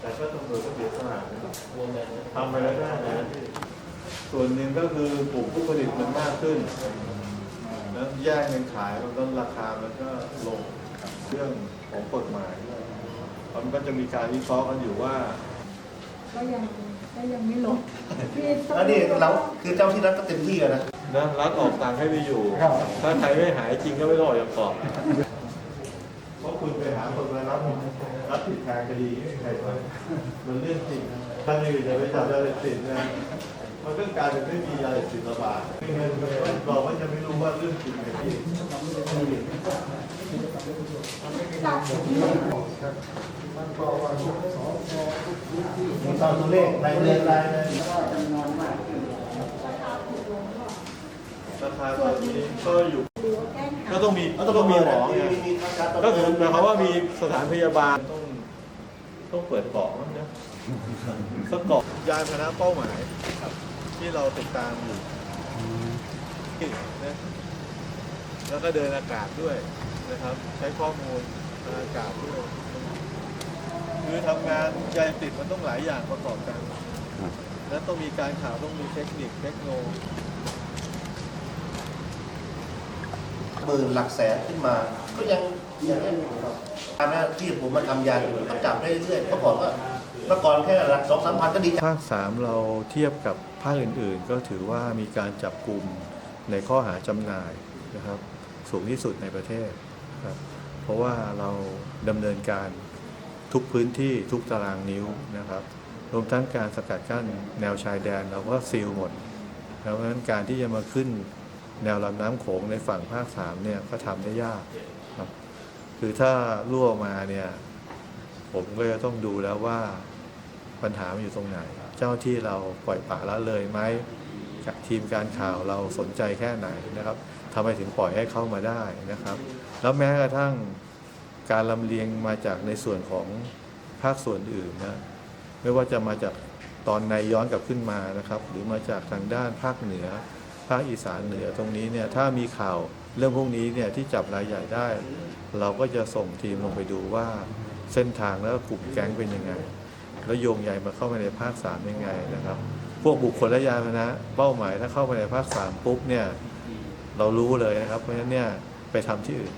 แต่ก็ตำรวจก็เสียสละนะครับทำไปแล้วได้นะส่วนหนึ่งก็คือกลุ่มผู้ผลิตมันมากขึ้น แล้วแยกเงินขายมันก็ราคามันก็ลงเรื่องของกฎหมายด้วยมันก็จะมีการวิเคราะห์กันอยู่ว่า ก็ยังก็ยังไม่ลงพี่แล้วนี่เราคือเจ้าที่รัฐก็เต็มที่อะนะนะรัฐออกตังค์ให้ไปอยู่ ถ้าใครไม่หายจริงก็ไม่ต้องออกจากเกาะเพราะ คุณไปหาคนมารับรับผิดทางคดีไม่มีใครทำมันเรื่องจริงถ้าไม่อยู่จะไปจับยาเสพติดนะมันก็กลายเป็นไม่มียาเสพติดระบาดไม่งั้นเราก็จะไม่รู้ว่าเรื่องจริงเป็นที่จับมีตอนตัวเลขรายเดือนรายเลยราคาตอนนี้ก็อยู่ ก้ไขก็ต้องมีก็ต้องมีหมอไงมีทางการก็คือหมายความว่ามีสถานพยาบาลต้องต้องเปิดเกาะมั้งนะสักเกาะยานพาหนะเป้าหมายที่เราติดตามอยู่นะแล้วก็เดินอากาศด้วยนะครับ ใช้ข้อมูลทางอากาศด้วยคือทำงานยาเสพติดมันต้องหลายอย่างประกอบกัน และต้องมีการข่าวต้องมีเทคนิคเทคโนโลยี หมื่นหลักแสนขึ้นมา ก็ยังยังไม่ตามหน้าที่ผมมาทำยาอยู่ก็จับได้เรื่อยๆเมื่อก่อนก็เมื่อก่อนแค่หลักสองสามพันก็ดีใจภาค 3 เราเทียบกับภาคอื่นๆ ก็ถือว่ามีการจับกลุ่มในข้อหาจำหน่ายนะครับสูงที่สุดในประเทศครับเพราะว่าเราดำเนินการทุกพื้นที่ทุกตารางนิ้วนะครับรวมทั้งการสกัดกั้นแนวชายแดนเราก็ซีลหมด เพราะฉะนั้นการที่จะมาขึ้น แนวลำน้ำโขงในฝั่งภาค3เนี่ยก็ทำได้ยากครับคือถ้ารั่วมาเนี่ยผมก็จะต้องดูแล้วว่าปัญหามันอยู่ตรงไหน เจ้าที่เราปล่อยปละละเลยไหมทีมการข่าวเราสนใจแค่ไหนนะครับทำไมถึงปล่อยให้เข้ามาได้นะครับ แล้วแม้กระทั่งการลำเลียงมาจากในส่วนของภาคส่วนอื่นนะไม่ว่าจะมาจากตอนในย้อนกลับขึ้นมานะครับ หรือมาจากทางด้านภาคเหนือ ภาคอีสานเหนือตรงนี้เนี่ยถ้ามีข่าวเรื่องพวกนี้เนี่ยที่จับรายใหญ่ได้ เราก็จะส่งทีมลงไปดูว่าเส้นทางแล้วกลุ่มแก๊งเป็นยังไง แล้วโยงใหญ่มาเข้ามาในภาคสามยังไงนะครับ พวกบุคคลและยานพาหนะเป้าหมายถ้าเข้าไปในภาคสามปุ๊บเนี่ยเรารู้เลยนะครับ เพราะฉะนั้นเนี่ยไปทำที่อื่น